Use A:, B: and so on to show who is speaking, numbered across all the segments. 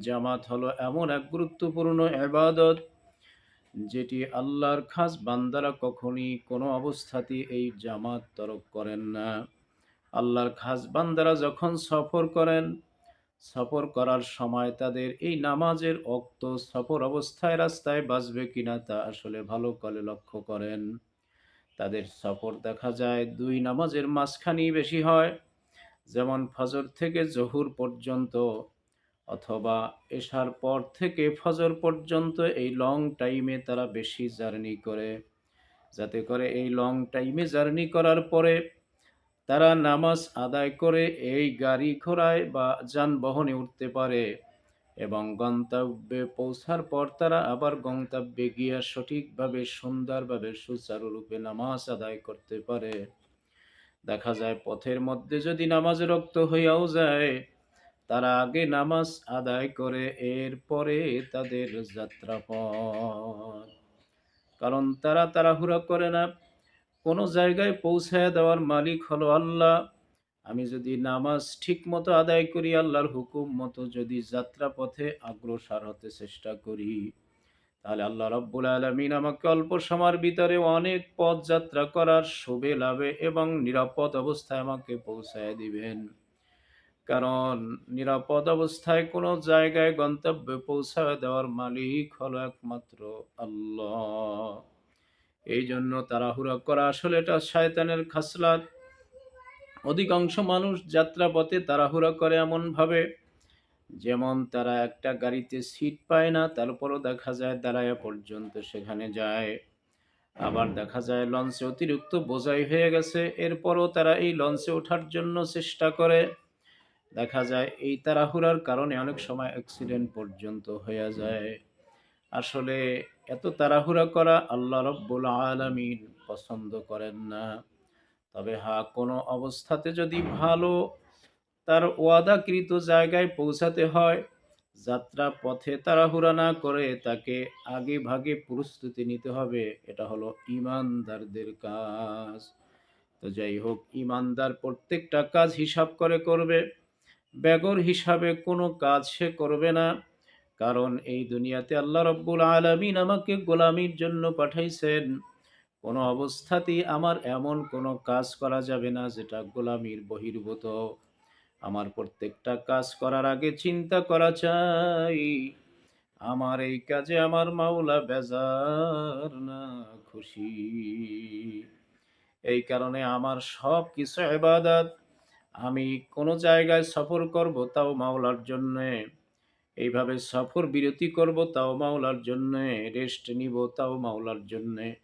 A: জামাত হলো এমন এক গুরুত্বপূর্ণ এবাদত যেটি আল্লাহর খাস বান্দারা কখনই কোনো অবস্থাতেই এই জামাত তরক করেন না। আল্লাহর খাস বান্দারা যখন সফর করেন, সফর করার সময় তাদের এই নামাজের অক্ত সফর অবস্থায় রাস্তায় বাঁচবে কিনা তা আসলে ভালো করে লক্ষ্য করেন। তাদের সফর দেখা যায় দুই নামাজের মাঝখানেই বেশি হয়, যেমন ফজর থেকে জহুর পর্যন্ত। অথবা এশার পর থেকে ফজর পর্যন্ত এই লং টাইমে তারা বেশি জার্নি করে। যাতে করে এই লং টাইমে জার্নি করার পরে তারা নামাজ আদায় করে এই গাড়ি ঘোড়ায় বা যানবাহনে উঠতে পারে এবং গন্তব্যে পৌঁছার পর তারা আবার গন্তব্যে গিয়া সঠিকভাবে, সুন্দরভাবে, সুচারুরূপে নামাজ আদায় করতে পারে। দেখা যায় পথের মধ্যে যদি নামাজ রক্ত হইয়াও যায় তারা আগে নামাজ আদায় করে এরপরে তাদের যাত্রাপথ। কারণ তারা তাড়াহুড়া করে না। কোনো জায়গায় পৌঁছায় দেওয়ার মালিক হলো আল্লাহ। আমি যদি নামাজ ঠিক মতো আদায় করি, আল্লাহর হুকুম মতো যদি যাত্রাপথে অগ্রসর হতে চেষ্টা করি, তাহলে আল্লাহ রব্বুল আলমিন আমাকে অল্প সময়ের ভিতরে অনেক পথ যাত্রা করার শুভে লাভে এবং নিরাপদ অবস্থায় আমাকে পৌঁছায় দিবেন। কারণ নিরাপদ অবস্থায় কোনো জায়গায় গন্তব্যে পৌঁছায় দেওয়ার মালিক হলো একমাত্র আল্লাহ। এই জন্য তাড়াহুড়া করা আসলে এটা শয়তানের খাসলাত। অধিকাংশ মানুষ যাত্রাপথে তাড়াহুড়া করে এমনভাবে, যেমন তারা একটা গাড়িতে সিট পায় না, তারপরও দেখা যায় দাঁড়ায় পর্যন্ত সেখানে যায়। আবার দেখা যায় লঞ্চে অতিরিক্ত বোঝাই হয়ে গেছে, এরপরও তারা এই লঞ্চে ওঠার জন্য চেষ্টা করে। দেখা যায়, এই তাড়াহুড়ার কারণে অনেক সময় অ্যাক্সিডেন্ট পর্যন্ত হয়ে যায়। আসলে এত তাড়াহুড়া করা আল্লাহ রব্বুল আলমিন পছন্দ করেন না। তবে হা, কোনো অবস্থাতে যদি ভালো তার ওয়াদাকৃত জায়গায় পৌঁছাতে হয়, যাত্রা পথে তাড়াহুড়া না করে তাকে আগে ভাগে প্রস্তুতি নিতে হবে, এটা হলো ইমানদারদের কাজ। তো যাই হোক, ইমানদার প্রত্যেকটা কাজ হিসাব করে করবে। বেগর হিসাবে কোনো কাজ সে করবে না, কারণ এই দুনিয়াতে আল্লাহ রব্বুল আলমিন আমাকে গোলামির জন্য পাঠাইছেন। কোনো অবস্থাতেই আমার এমন কোনো কাজ করা যাবে না যেটা গোলামির বহির্ভূত। আমার প্রত্যেকটা কাজ করার আগে চিন্তা করা চাই, আমার এই কাজে আমার মাওলা বেজার না খুশি। এই কারণে আমার সব কিছু এবাদাত আমি কোনো জায়গায় সফর করব তাও মাওলার জন্যে। এইভাবে সফর বিরতি করব তাও মাওলার জন্যে। রেস্ট নিব তাও মাওলার জন্যে।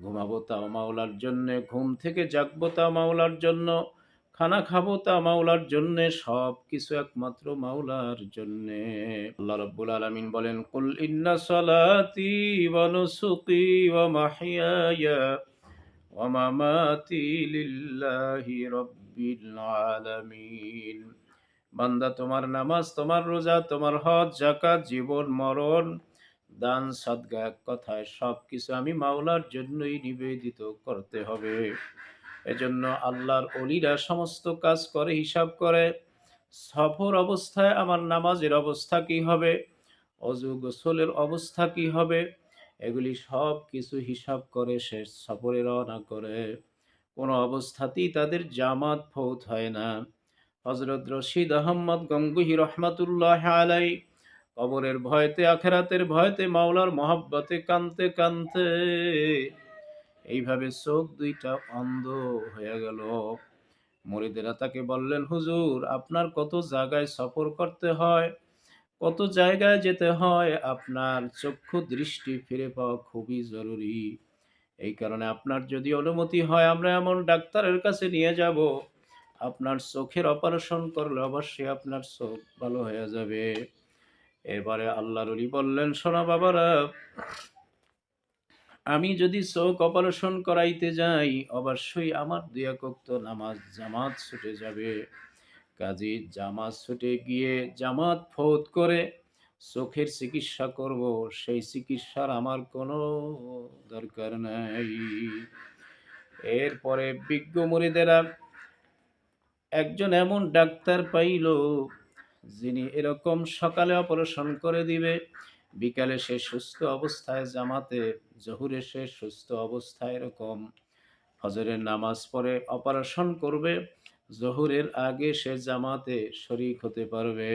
A: ঘুমাবো তাও মাওলার জন্যে। ঘুম থেকে জাগবো তাও মাওলার জন্য। খানা খাব তা মাওলার জন্যে। সব কিছু একমাত্র মাওলার জন্যে। আল্লাহ রব্বুল আলমিন বলেন, কুল ইন্না সালাতি ওয়া ওয়া মাহিয়ায়া ওয়া মামাতি লিল্লাহি রাব্বিল আলামিন। বান্দা, তোমার নামাজ, তোমার রোজা, তোমার হজ জাকাত জীবন, মরণ, দান সদ্গা কথায় সব কিছু আমি মাওলার জন্যই নিবেদিত করতে হবে। এজন্য আল্লাহর অলিরা সমস্ত কাজ করে, হিসাব করে। সফর অবস্থায় আমার নামাজের অবস্থা কি হবে? অজু গোসলের অবস্থা কি হবে? এগুলি সব কিছু হিসাব করে সে সফরে রওনা করে। কোনো অবস্থাতেই তাদের জামাত ফৌত হয় না। হজরত রশিদ আহম্মদ গঙ্গুহি রহমাতুল্লাহ আলাই কবরের ভয়তে, আখেরাতের ভয়তে, মাওলার মহাব্বতে কানতে কানতে এইভাবে চোখ দুইটা অন্ধ হয়ে গেল। মরিদেরা তাকে বললেন, হুজুর, আপনার কত জায়গায় সফর করতে হয়? কত জায়গায় যেতে হয়? আপনার চক্ষু দৃষ্টি ফিরে পাওয়া খুবই জরুরি। এই কারণে আপনার যদি অনুমতি হয়, আমরা এমন ডাক্তারের কাছে নিয়ে যাব। আপনার চোখের অপারেশন করলে অবশ্যই আপনার চোখ ভালো হয়ে যাবে। এবারে আল্লাহর বললেন সোনা বাবারা, আমি যদি চোখ অপারেশন করাইতে যাই, অবশ্যই আমার একক নামাজ জামাত ছুটে যাবে। কাজী জামাত ছুটে গিয়ে জামাত ফৌত করে চোখের চিকিৎসা করব, সেই চিকিৎসার আমার কোনো দরকার নাই। এরপরে বিজ্ঞ মুড়িদেরা, একজন এমন ডাক্তার পাইল, যিনি এরকম সকালে অপারেশন করে দিবে, বিকালে সে সুস্থ অবস্থায় জামাতে, জহুরে সে সুস্থ অবস্থায় এরকম। ফজরের নামাজ পড়ে অপারেশন করবে, জহুরের আগে সে জামাতে শরিক হতে পারবে।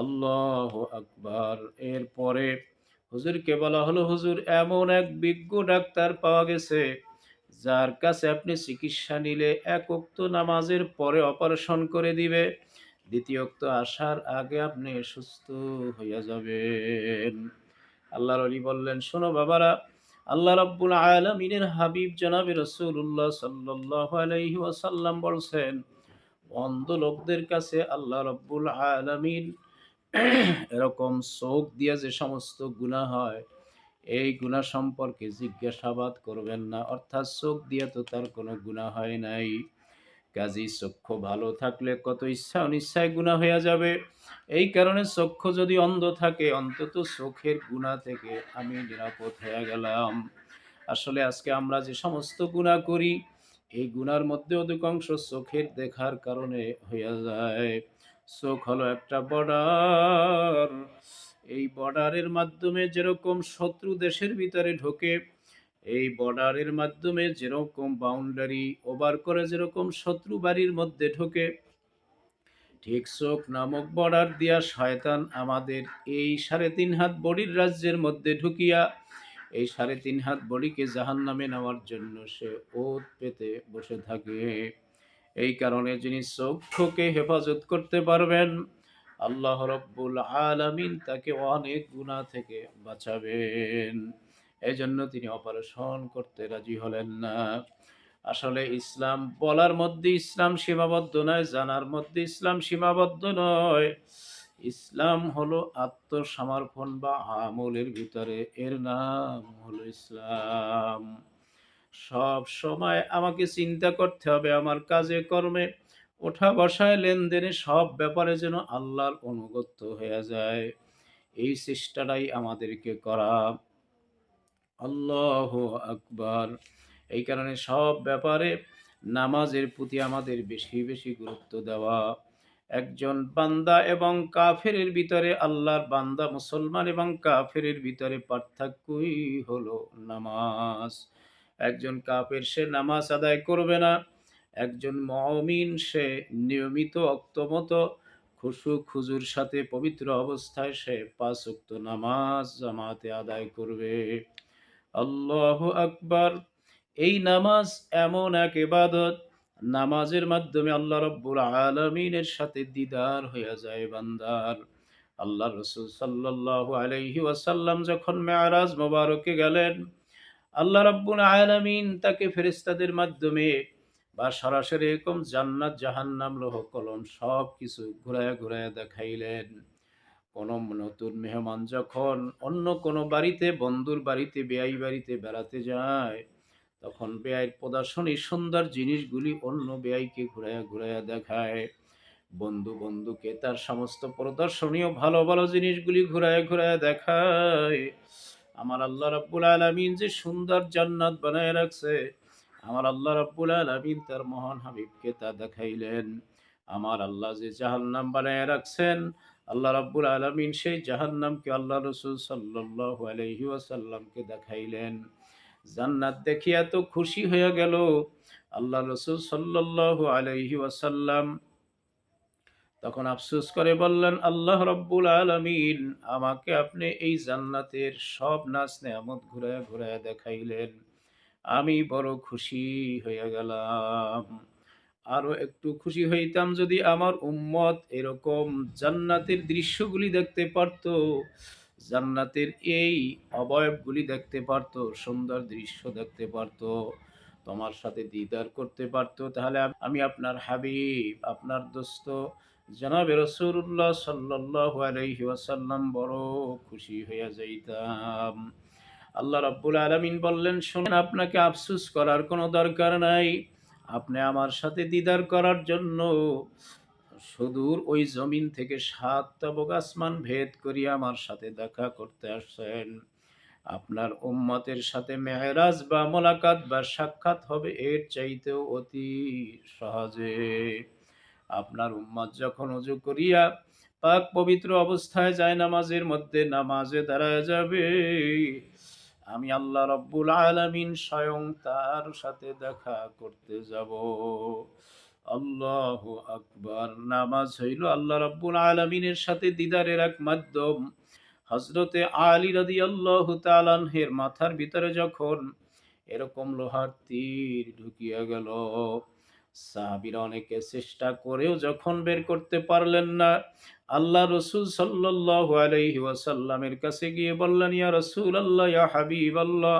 A: আল্লাহ আকবার। এরপরে হুজুরকে বলা হলো, হুজুর, এমন এক বিজ্ঞ ডাক্তার পাওয়া গেছে, যার কাছে আপনি চিকিৎসা নিলে এক উক্ত নামাজের পরে অপারেশন করে দিবে। দ্বিতীয় উক্ত আসার আগে আপনি সুস্থ হইয়া যাবেন। আল্লাহর অলি বললেন, শোনো বাবারা, আল্লাহ রাব্বুল আলামিনের হাবিব জনাবে রসুল্লাহ সাল্লাহ ওয়াসাল্লাম বলছেন, অন্ধ লোকদের কাছে আল্লাহ রব্বুল আলামিন এরকম চোখ দিয়ে যে সমস্ত গুণা হয়, এই গুণা সম্পর্কে জিজ্ঞাসাবাদ করবেন না। অর্থাৎ চোখ দিয়ে তো তার কোনো গুণা হয় নাই। কাজী চক্ষু ভালো থাকলে কত ইচ্ছা অনিচ্ছায় গুণা হয়ে যাবে। এই কারণে চক্ষু যদি অন্ধ থাকে, অন্তত চোখের গুণা থেকে আমি নিরাপদ হয়ে গেলাম। আসলে আজকে আমরা যে সমস্ত গুণা করি, এই গুণার মধ্যে অধিকাংশ চোখের দেখার কারণে হইয়া যায়। চোখ হলো একটা বর্ডার। এই বর্ডারের মাধ্যমে যেরকম শত্রু দেশের ভিতরে ঢোকে, এই বর্ডারের মাধ্যমে যেরকম বাউন্ডারি ওভার করে, যেরকম শত্রু বাড়ির মধ্যে ঢোকে, ঠিক চোখ নামক বর্ডার দিয়া শয়তান আমাদের এই সাড়ে তিন হাত বডির রাজ্যের মধ্যে ঢুকিয়া, এই সাড়ে তিন হাত বডিকে জাহান নামে নেওয়ার জন্য সে ওত পেতে বসে থাকে। এই কারণে যিনি চক্ষুকে হেফাজত করতে পারবেন, আল্লাহ রব্বুল আলামিন তাকে অনেক গুণা থেকে বাঁচাবেন। এই জন্য তিনি অপারেশন করতে রাজি হলেন না। আসলে ইসলাম বলার মধ্যে ইসলাম সীমাবদ্ধ নয়, জানার মধ্যে ইসলাম সীমাবদ্ধ নয়। ইসলাম হলো আত্মসমর্পণ বা আমলের ভিতরে। এর নাম হলো ইসলাম। সব সময় আমাকে চিন্তা করতে হবে আমার কাজে, কর্মে। ওঠা বসায় লেনদেনে সব ব্যাপারে যেন আল্লাহর অনুগত্য হয়ে যায়। এই চেষ্টাটাই আমাদেরকে করা। আল্লাহ আকবার। এই কারণে সব ব্যাপারে নামাজের প্রতি আমাদের বেশি বেশি গুরুত্ব দেওয়া। একজন বান্দা এবং কাফেরের ভিতরে আল্লাহর বান্দা, মুসলমান এবং কাফেরের ভিতরে পার্থক্যই হলো নামাজ। একজন কাপের সে নামাজ আদায় করবে না, একজন মমিন সে নিয়মিত অক্তমত খুশু খুজুর সাথে পবিত্র অবস্থায় সে পাঁচ উক্ত নামাজ জামাতে আদায় করবে। আল্লাহ আকবার। এই নামাজ এমন এক ইবাদত, নামাজের মাধ্যমে আল্লাহ রব্বুল আলমিনের সাথে দিদার হইয়া যায় বান্দার। আল্লাহ রসুল সাল্লাহ আলহি ওয়াসাল্লাম যখন মেয়ারাজ মোবারকে গেলেন আল্লাহ রব্বুল আলমিন তাকে ফেরিস্তাদের মাধ্যমে বা সরাসরি এরকম জান্নাত, জাহান্নাম, লোহ, কলম সব কিছু ঘুরায় ঘুরায় দেখাইলেন। কোনো নতুন মেহমান যখন অন্য কোনো বাড়িতে, বন্ধুর বাড়িতে বেয়াই বাড়িতে বেড়াতে যায়, তখন বেআইয়ের প্রদর্শনী সুন্দর জিনিসগুলি অন্য বেআইকে ঘুরাইয়া ঘুরাইয়া দেখায়। বন্ধু বন্ধুকে তার সমস্ত প্রদর্শনীয় ভালো ভালো জিনিসগুলি ঘুরায় ঘুরায় দেখায়। আমার আল্লাহ রাব্বুল আলমিন যে সুন্দর জান্নাত বানায় রাখছে, আমার আল্লাহ রাব্বুল আলমিন তার মহান হাবিবকে তা দেখাইলেন। আমার আল্লাহ যে জাহান্নাম বানায় রাখছেন, আল্লাহ রাব্বুল আলমিন সেই জাহান্নামকে আল্লাহ রসুল সাল্লাহ আলহি ওয়াসাল্লামকে দেখাইলেন। জান্নাত দেখিয়া তো খুশি হয়ে গেল, আল্লাহ রসুল সাল্লাহ আলহি ওয়াসাল্লাম তখন আফসোস করে বললেন, আল্লাহ রব্বুল আলমিন আমাকে আপনি এই জান্নাতের সব নাচ নেয়ামত ঘুরায় ঘুরায় দেখাইলেন। আমি বড় খুশি হয়ে গেলাম। আরও একটু খুশি হইতাম যদি আমার উম্মত এরকম জান্নাতের দৃশ্যগুলি দেখতে পারত, জান্নাতের এই অবয়বগুলি দেখতে পারত, সুন্দর দৃশ্য দেখতে পারত, তোমার সাথে দিদার করতে পারত, তাহলে আমি আপনার হাবিব, আপনার দোস্ত জনাবে রসুল্লাহ সাল্লাহ আলহি ওয়াসাল্লাম বড় খুশি হইয়া যাইতাম। আল্লাহ রাব্বুল আলমিন বললেন, শোনেন, আপনাকে আফসুস করার কোনো দরকার নাই। আপনি আমার সাথে দিদার করার জন্য সুদূর ওই জমিন থেকে সাত তবক আসমান ভেদ করিয়া আমার সাথে দেখা করতে আসছেন। আপনার উম্মতের সাথে মেহরাজ বা মোলাকাত বা সাক্ষাৎ হবে এর চাইতেও অতি সহজে। আপনার উম্মত যখন উজু করিয়া পাক পবিত্র অবস্থায় যায় নামাজের মধ্যে, নামাজে দাঁড়ায় যাবে। আমি আল্লাহ রব্বুল আলামিন স্বয়ং তার সাথে দেখা করতে যাব। আল্লাহ আকবার। নামাজ হইল আল্লাহ রব্বুল আলমিনের সাথে দিদারের এক মাধ্যম। হজরতে আলী রাদি আল্লাহ তালানহের মাথার ভিতরে যখন এরকম লোহার তীর ঢুকিয়া গেল সাহাবিরা অনেকে চেষ্টা করেও যখন বের করতে পারলেন না, আল্লাহ রসুল ওয়াসাল্লামের কাছে গিয়ে বললেন, ইয়া রসুল আল্লাহ ইয়া হাবিব আল্লাহ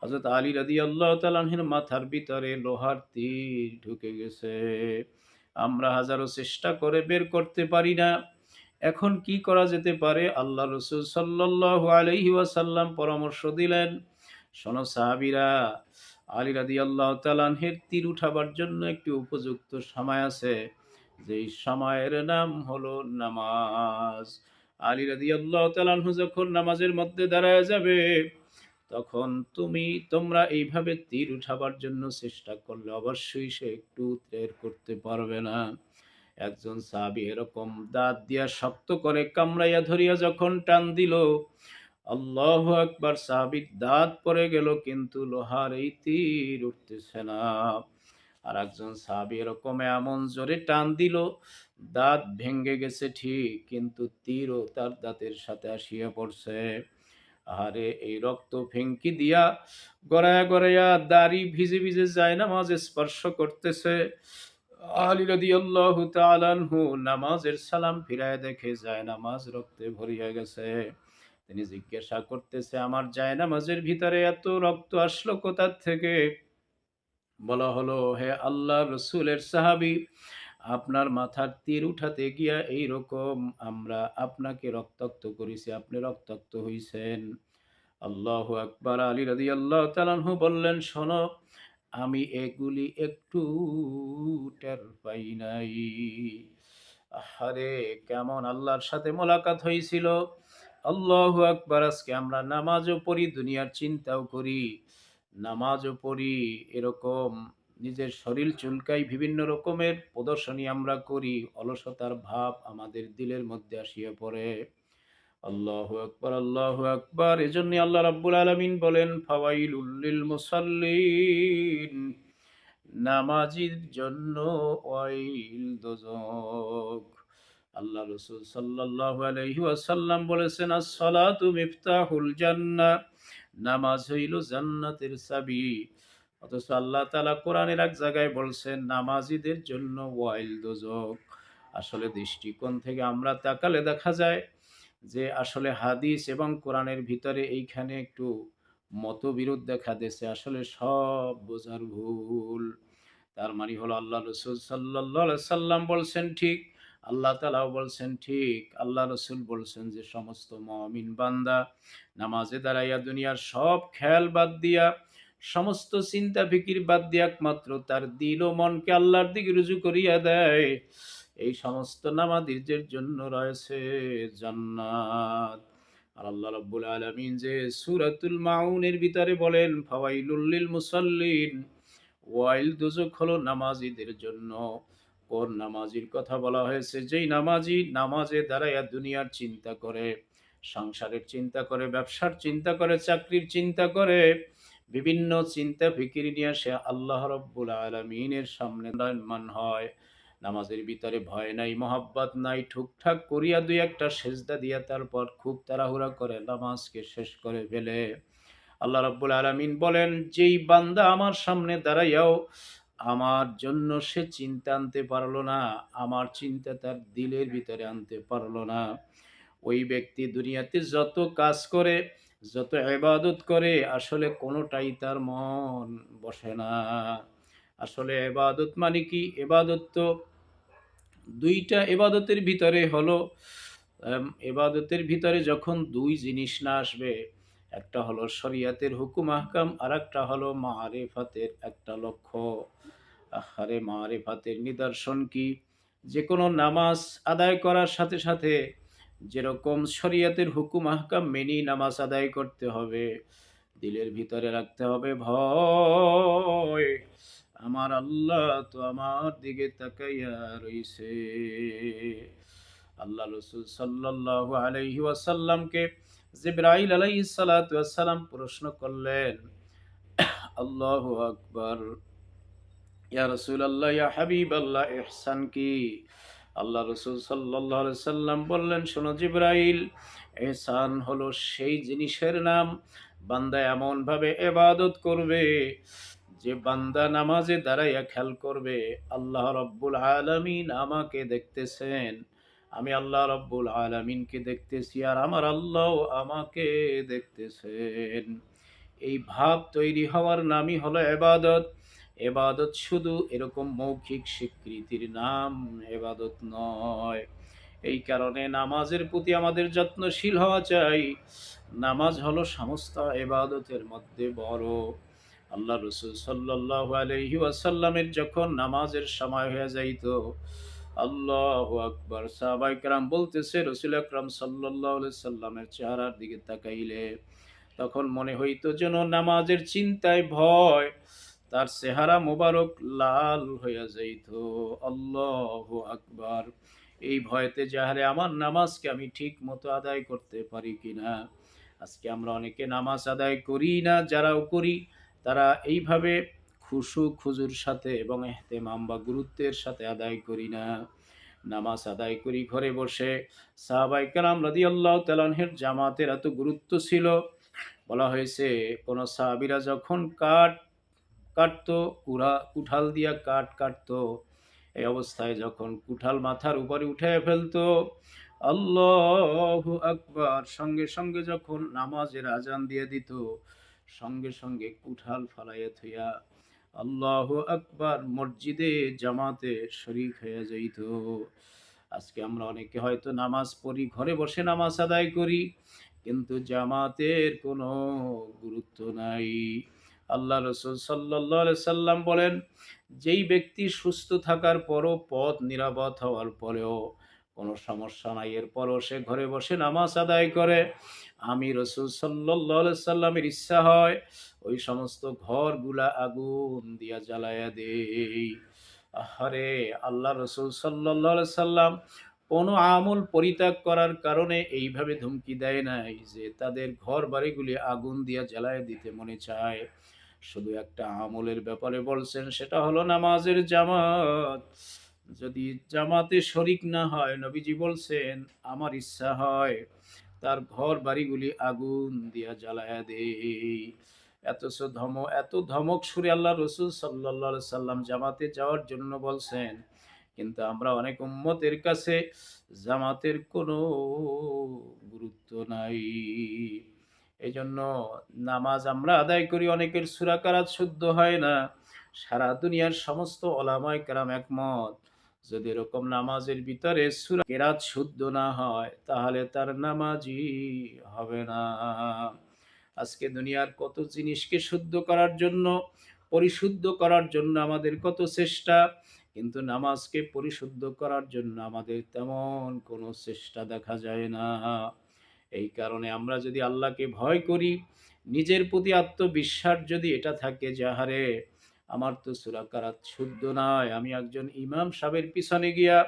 A: হজরত আলী রাদি আল্লাহ তালাহের মাথার ভিতরে লোহার তীর ঢুকে গেছে। আমরা হাজারো চেষ্টা করে বের করতে পারি না। এখন কি করা যেতে পারে? আল্লাহ রসুল সাল্লাহ আলহি পরামর্শ দিলেন, শোনো সাহাবিরা আলী রাদি আল্লাহ তালাহের তীর উঠাবার জন্য একটি উপযুক্ত সময় আছে। যেই সময়ের নাম হলো নামাজ। আলী রাদি আল্লাহ তালাহু যখন নামাজের মধ্যে দাঁড়ায় যাবে, তখন তুমি, তোমরা এইভাবে তীর উঠাবার জন্য চেষ্টা করলে অবশ্যই সে একটু ত্রের করতে পারবে না। একজন সাবি এরকম দাঁত দিয়া শক্ত করে কামড়াইয়া ধরিয়া যখন টান দিল আল্লাহ একবার সাহাবির দাঁত পড়ে গেল, কিন্তু লোহার এই তীর উঠতেছে না। আর একজন সাহাবি এরকম এমন জোরে টান দিল, দাঁত ভেঙ্গে গেছে ঠিক, কিন্তু তীরও তার দাঁতের সাথে আসিয়া পড়ছে। আরে এই রক্ত ফেঙ্কি দিয়া গড়ায়া গড়ায়া দাড়ি ভিজে ভিজে যায় নামাজ স্পর্শ করতেছে। আলী রাদিয়াল্লাহু তাআলাহু নামাজের সালাম ফিরায় দেখে যায় নামাজ রক্তে ভরিয়া গেছে। তিনি জিজ্ঞাসা করতেছে, আমার যায় নামাজের ভিতরে এত রক্ত আসলো কোথার থেকে? বলা হলো, হে আল্লাহ, রসুলের সাহাবি, আপনার মাথার তীর উঠাতে গিয়া এই রকম আমরা আপনাকে রক্তাক্ত করেছি, আপনি রক্তাক্ত হইছেন। আল্লাহ আকবার। আলী রাদি আল্লাহ তালানহু বললেন, শোনো, আমি এগুলি একটু টের পাই নাই। আহারে, কেমন আল্লাহর সাথে মোলাকাত হয়েছিল আল্লাহ আকবার, আজকে আমরা নামাজও পড়ি, দুনিয়ার চিন্তাও করি। নামাজও পড়ি, এরকম নিজের শরীর চুলকাই বিভিন্ন রকমের প্রদর্শনী আমরা করি, অলসতার ভাব আমাদের দিলের মধ্যে আসিয়া পড়ে। আল্লাহ আকবর আল্লাহ আকবর এজন্য আল্লাহ রাব্বুল আলমিন বলেন ফাওয়াইল উল্লিল মুসাল্লিন, নামাজির জন্য ওয়াইল দোজক। আল্লাহ রসুল সাল্লাহ আলহি আসাল্লাম বলেছেন, আসসালাতু মিফতাহুল জান্নাহ নামাজ হইল জান্নাতের চাবি। অথচ আল্লাহ তালা কোরআনের এক জায়গায় বলছেন, নামাজিদের জন্য ওয়াইল দোজক। আসলে দৃষ্টিকোণ থেকে আমরা তাকালে দেখা যায় যে আসলে হাদিস এবং কোরআনের ভিতরে এইখানে একটু মতবিরোধ দেখা দিয়েছে। আসলে সব বোঝার ভুল। তার মানে হলো আল্লাহ রসুল সাল্লাহ সাল্লাম বলছেন, ঠিক আল্লাহ তালাও বলছেন, ঠিক, আল্লাহ রসুল বলছেন যে, সমস্ত মমিন বান্দা নামাজে দাঁড়াইয়া দুনিয়ার সব খেয়াল বাদ দিয়া, সমস্ত চিন্তা ফিকির বাদ দিয়া একমাত্র তার দিল ও মনকে আল্লাহর দিকে রুজু করিয়া দেয়। এই সমস্ত নামাদিরদের জন্য রয়েছে জান্নাত। আর আল্লাহ রাব্বুল আলামিন যে সূরাতুল মাউনের ভিতরে বলেন, ফাওয়াইলুল মুসাল্লিন। ওয়াইল দুজক হলো নামাজিদের জন্য। কোন নামাজির কথা বলা হয়েছে। যেই নামাজি নামাজে দাঁড়াইয়া দুনিয়ার চিন্তা করে, সংসারের চিন্তা করে, ব্যবসার চিন্তা করে, চাকরির চিন্তা করে, বিভিন্ন চিন্তা ফিকির নিয়ে সে আল্লাহ রব্বুল আলমিনের সামনে মান হয়। নামাজের ভিতরে ভয় নাই, মহাব্বাত নাই, ঠুকঠাক করিয়া দুই একটা সেজদা দিয়া তারপর খুব তাড়াহুড়া করে নামাজকে শেষ করে ফেলে। আল্লাহ রব্বুল আলমিন বলেন, যেই বান্দা আমার সামনে দাঁড়াইয়াও আমার জন্য সে চিন্তা আনতে পারল না, আমার চিন্তা তার দিলের ভিতরে আনতে পারল না। ওই ব্যক্তি দুনিয়াতে যত কাজ করে, যত এবাদত করে, আসলে কোনোটাই তার মন বসে না। আসলে এবাদত মানে কি? এবাদত তো দুইটা এবাদতের ভিতরে হলো এবাদতের ভিতরে যখন দুই জিনিস না আসবে একটা হলো শরিয়াতের হুকুম আহকাম আর একটা হলো মারেফাতের একটা লক্ষ্য। আহারে, মারেফাতের নিদর্শন কি? যে কোনো নামাজ আদায় করার সাথে সাথে যেরকম শরিয়াতের হুকুম আহকাম, মেনেই নামাজ আদায় করতে হবে। দিলের ভিতরে রাখতে হবে ভয়। আমার আল্লাহ তো আমার দিকে তাকাইয়া রইছে। আল্লাহ রসুল সাল্লাল্লাহু আলাইহি ওয়াসাল্লামকে জিব্রাইল আলাইহিস সালাতু ওয়াসসালাম প্রশ্ন করলেন, আল্লাহু আকবার। ইয়া রাসূলুল্লাহ, ইয়া হাবিবাল্লাহ, ইহসান কি? আল্লাহ রসুল আলাইহি সাল্লাম বললেন, শোনো জিব্রাইল এহসান হলো সেই জিনিসের নাম বান্দা এমনভাবে এবাদত করবে যে বান্দা নামাজে দাঁড়াইয়া খেয়াল করবে, আল্লাহ রব্বুল আলামিন আমাকে দেখতেছেন। আমি আল্লাহ রব্বুল আলামিনকে দেখতেছি আর আমার আল্লাহ আমাকে দেখতেছেন। এই ভাব তৈরি হওয়ার নামই হলো এবাদত। এবাদত শুধু এরকম মৌখিক স্বীকৃতির নাম এবাদত নয়। এই কারণে নামাজের প্রতি আমাদের যত্নশীল হওয়া চাই। নামাজ হলো সমস্ত এবাদতের মধ্যে বড়। আল্লাহ রসুল সাল্লাহ আলহি ওয়াসাল্লামের যখন নামাজের সময় হয়ে যাইত আল্লাহ আকবর। সাহাবাইকরাম বলতেছে, রসুল আকরাম সাল্লাহ সাল্লামের চেহারার দিকে তাকাইলে তখন মনে হইতো যেন নামাজের চিন্তায় ভয়, তার চেহারা মোবারক লাল হইয়া যাইত। আল্লাহ আকবার। এই ভয়তে যাহারে আমার নামাজকে আমি ঠিক মতো আদায় করতে পারি কিনা? আজকে আমরা অনেকে নামাজ আদায় করি না, যারাও করি, তারা এইভাবে খুশু, খুজুর সাথে এবং এহতেমাম বা গুরুত্বের সাথে আদায় করি না। নামাজ আদায় করি ঘরে বসে। সাহাবাই কালাম আল্লাহ তালাহের জামাতের এত গুরুত্ব ছিল। বলা হয়েছে, কোন সাহাবিরা যখন কাঠ কাটতো, কুড়া, কুঠাল দিয়া কাঠ কাটতো, এই অবস্থায় যখন কুঠাল মাথার উপরে উঠে ফেলতো, আল্লাহ আকবার, সঙ্গে সঙ্গে যখন নামাজের আজান দিয়ে দিত, সঙ্গে সঙ্গে কুঠাল ফালাইয়া থইয়া আল্লাহ আকবার, মসজিদে, জামাতে শরিক হয়ে যাইত। আজকে আমরা অনেকে হয়তো নামাজ পড়ি, ঘরে বসে নামাজ আদায় করি, কিন্তু জামাতের কোনো গুরুত্ব নাই। আল্লাহ রসুল সাল্লাহ সাল্লাম বলেন, যেই ব্যক্তি সুস্থ থাকার পরও পথ নিরাপদ হওয়ার পরেও কোনো সমস্যা নাই। এরপরও সে ঘরে বসে নামাজ আদায় করে। আমি রসুল সাল্লাহ সাল্লামের ইচ্ছা হয়, ওই সমস্ত ঘরগুলা আগুন দিয়া জ্বালায়া দেই। আহারে, আল্লাহ রসুল সাল্লাহ সাল্লাম কোনো আমল পরিত্যাগ করার কারণে এইভাবে ধুমকি দেয় নাই যে তাদের ঘর বাড়িগুলি আগুন দিয়া জ্বালায় দিতে মনে চায়। শুধু একটা আমলের ব্যাপারে বলছেন, সেটা হলো নামাজের জামাত। যদি জামাতে শরিক না হয়, নবীজি বলছেন, আমার ইচ্ছা হয় তার ঘর বাড়িগুলি আগুন দিয়া জ্বালায়া দেই। এত ধম, এত ধমক সুরে আল্লাহ রসুল সাল্লা সাল্লাম জামাতে যাওয়ার জন্য বলছেন, কিন্তু আমরা অনেক উম্মতের কাছে জামাতের কোনো গুরুত্ব নাই। এই জন্য নামাজ আমরা আদায় করি, অনেকের সুরাকারাত শুদ্ধ হয় না। সারা দুনিয়ার সমস্ত ওলামায় কারাম একমত। যদি এরকম নামাজের ভিতরে সুরা কেরাত শুদ্ধ না হয়, তাহলে তার নামাজই হবে না। আজকে দুনিয়ার কত জিনিসকে শুদ্ধ করার জন্য, পরিশুদ্ধ করার জন্য আমাদের কত চেষ্টা, কিন্তু নামাজকে পরিশুদ্ধ করার জন্য আমাদের তেমন কোনো চেষ্টা দেখা যায় না। এই কারণে আমরা যদি আল্লাহকে ভয় করি, নিজের প্রতি আত্মবিশ্বাস যদি এটা থাকে যাহারে আমার তো সুরাকারাত শুদ্ধ নয়। আমি একজন ইমাম সাহেবের পিছনে গিয়া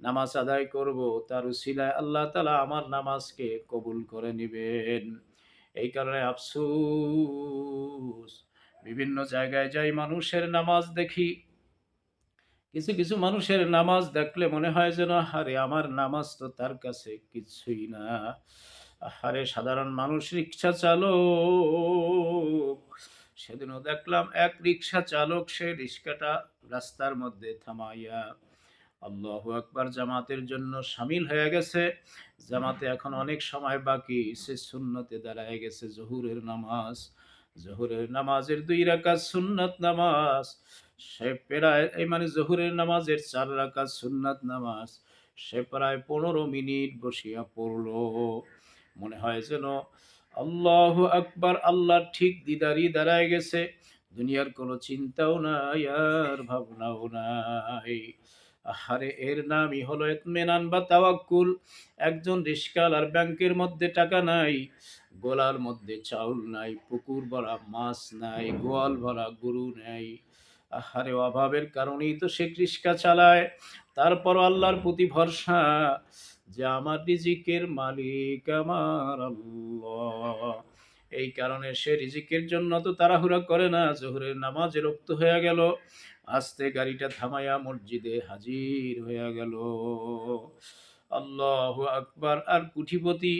A: নামাজ আদায় করব। তার উসিলায় আল্লাহ তালা আমার নামাজকে কবুল করে নেবেন। এই কারণে আফসুস। বিভিন্ন জায়গায় যাই মানুষের নামাজ দেখি। কিছু কিছু মানুষের নামাজ দেখলে মনে হয় যেন হারে আমার নামাজ তো তার কাছে কিছুই না। হারে সাধারণ মানুষ, রিক্সা চালক। সেদিনও দেখলাম এক রিক্সা চালক সে রিক্সাটা রাস্তার মধ্যে থামাইয়া, আল্লাহ আকবার, জামাতের জন্য সামিল হয়ে গেছে। জামাতে এখন অনেক সময় বাকি। সে সুন্নতে দাঁড়ায় গেছে। জহুরের নামাজ, জহুরের নামাজের দুই রাকাত সুন্নত নামাজ। সে প্রায়, এই মানে জহুরের নামাজের চার রাকাত সুন্নত নামাজ। সে প্রায় পনেরো মিনিট বসিয়া পড়ল। মনে হয় যেন আল্লাহ আকবার আল্লাহ ঠিক দিদারি দাঁড়ায় গেছে। দুনিয়ার কোনো চিন্তাও নাই, আর ভাবনাও নাই। আহারে, এর নামই হলো এতমেনান বা তাওয়াক্কুল। একজন রিস্কাল আর ব্যাংকের মধ্যে টাকা নাই, গোলার মধ্যে চাউল নাই, পুকুর ভরা মাছ নাই, গোয়াল ভরা গরু নাই। আহারে, অভাবের কারণেই তো সে রিস্কা চালায়। তারপর আল্লাহর প্রতি ভরসা। যে আমার রিজিকের মালিক আমার আল্লাহ এই কারণে সে রিজিকের জন্য তো তাড়াহুড়া করে না, জোহরের নামাজে রক্ত হয়ে গেল। আস্তে গাড়িটা থামাইয়া মসজিদে হাজির হয়ে গেল। আল্লাহ আকবার। আর কুঠিপতি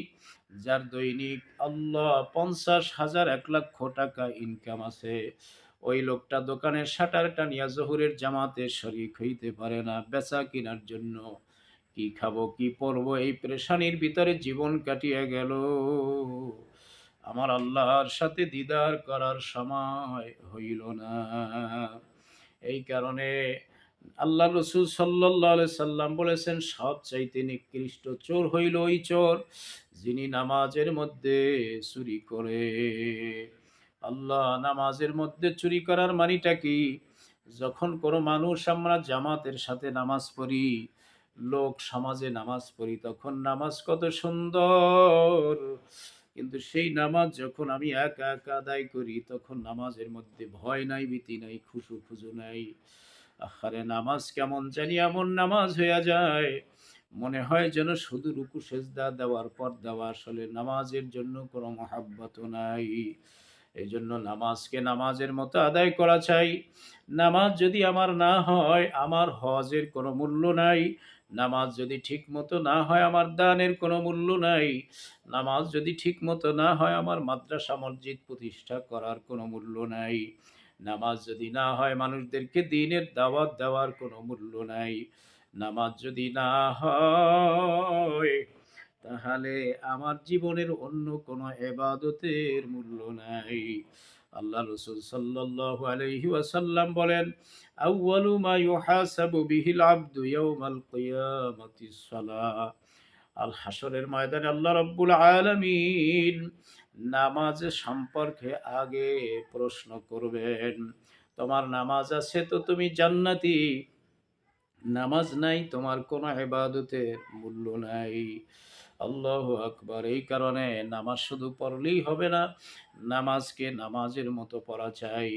A: যার দৈনিক আল্লাহ পঞ্চাশ হাজার এক লক্ষ টাকা ইনকাম আছে, ওই লোকটা দোকানের শাটারটা নিয়ে জহুরের জামাতে শরিক হইতে পারে না, বেচা কেনার জন্য। কি খাব, কি পরবো? এই প্রেশানির ভিতরে জীবন কাটিয়ে গেল। আমার আল্লাহর সাথে দিদার করার সময় হইল না। এই কারণে আল্লাহ রসুল সাল্লাহ সাল্লাম বলেছেন চাইতে নিকৃষ্ট চোর হইল ওই চোর যিনি নামাজের মধ্যে চুরি করে। আল্লাহ নামাজের মধ্যে চুরি করার মানিটা কি? যখন কোনো মানুষ আমরা জামাতের সাথে নামাজ পড়ি লোক সমাজে নামাজ পড়ি, তখন নামাজ কত সুন্দর। কিন্তু সেই নামাজ যখন আমি একা একা আদায় করি, তখন নামাজের মধ্যে ভয় নাই, ভীতি নাই, খুশু খুজু নাই। আহারে, নামাজ কেমন জানি এমন নামাজ হইয়া যায়। মনে হয় যেন শুধু রুকু, সেজদা দেওয়ার পর দেওয়া আসলে নামাজের জন্য কোনো মহাব্বত নাই। এই জন্য নামাজকে নামাজের মতো আদায় করা চাই। নামাজ যদি আমার না হয়, আমার হজের কোনো মূল্য নাই। নামাজ যদি ঠিক মতো না হয় আমার দানের কোনো মূল্য নাই। নামাজ যদি ঠিক মতো না হয় আমার মাদ্রাসা মসজিদ প্রতিষ্ঠা করার কোনো মূল্য নাই। নামাজ যদি না হয় মানুষদেরকে দিনের দাওয়াত দেওয়ার কোনো মূল্য নাই। নামাজ যদি না হয়, তাহলে আমার জীবনের অন্য কোনো এবাদতের মূল্য নাই। আল্লাহ রসুল সাল্লাল্লাহু আলাইহি ওয়াসাল্লাম বলেন, আউয়ালু মা ইউহাসাবু বিহিল আবদু ইয়াউমাল কিয়ামাতি সালাহ। আল হাসরের ময়দানে আল্লাহ রাব্বুল আলামিন নামাজ সম্পর্কে আগে প্রশ্ন করবেন, তোমার নামাজ আছে তো তুমি জান্নাতি? নামাজ নাই, তোমার কোনো ইবাদতের মূল্য নাই। আল্লাহ আকবার। এই কারণে নামাজ শুধু পড়লেই হবে না, নামাজকে নামাজের মতো পড়া চাই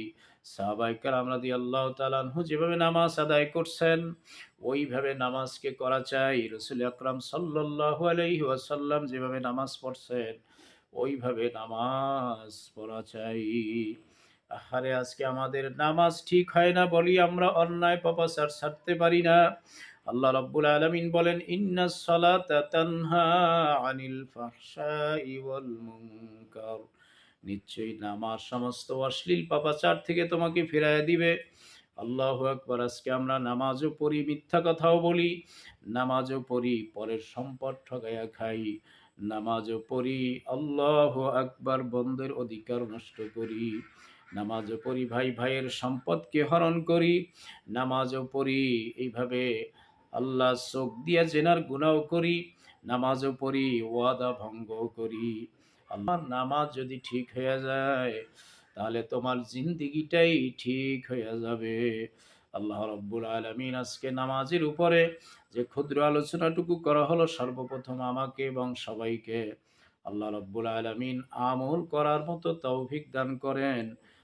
A: সাহাবাইকার আমরা দিয়ে আল্লাহ তালানহু যেভাবে নামাজ আদায় করছেন, ওইভাবে নামাজকে করা চাই রসুল আকরাম সাল্লাহ আলহি ওয়াসাল্লাম যেভাবে নামাজ পড়ছেন, ওইভাবে নামাজ পড়া চাই আহারে, আজকে আমাদের নামাজ ঠিক হয় না বলি আমরা অন্যায় পাপাচার ছাড়তে পারি না। আল্লাহ রাব্বুল আলামিন বলেন, ইন্না সালাতা তানহা আনিল ফাহশাই ওয়াল মুনকার। নিশ্চয়ই নামাজ সমস্ত অশ্লীল পাপাচার থেকে তোমাকে ফিরাইয়া দিবে। আল্লাহ আকবার, আজকে আমরা নামাজও পড়ি, মিথ্যা কথাও বলি, নামাজও পড়ি, পরের সম্পদ ঠগাইয়া খাই। নামাজও পড়ি, আল্লাহ আকবার, বন্ধের অধিকার নষ্ট করি। নামাজও পড়ি, ভাই ভাইয়ের সম্পদকে হরণ করি। নামাজও পড়ি, এইভাবে আল্লাহ চোখ দিয়া জেনার গুণাও করি, নামাজও পড়ি, ওয়াদা ভঙ্গ করি। আমার নামাজ যদি ঠিক হয়ে যায়, তাহলে তোমার জিন্দিগিটাই ঠিক হয়ে যাবে। আল্লাহ রব্বুল আলমিন আজকে নামাজের উপরে যে ক্ষুদ্র আলোচনাটুকু করা হলো, সর্বপ্রথম আমাকে এবং সবাইকে আল্লাহ রব্বুল আলমিন আমল করার মতো তৌফিক দান করেন।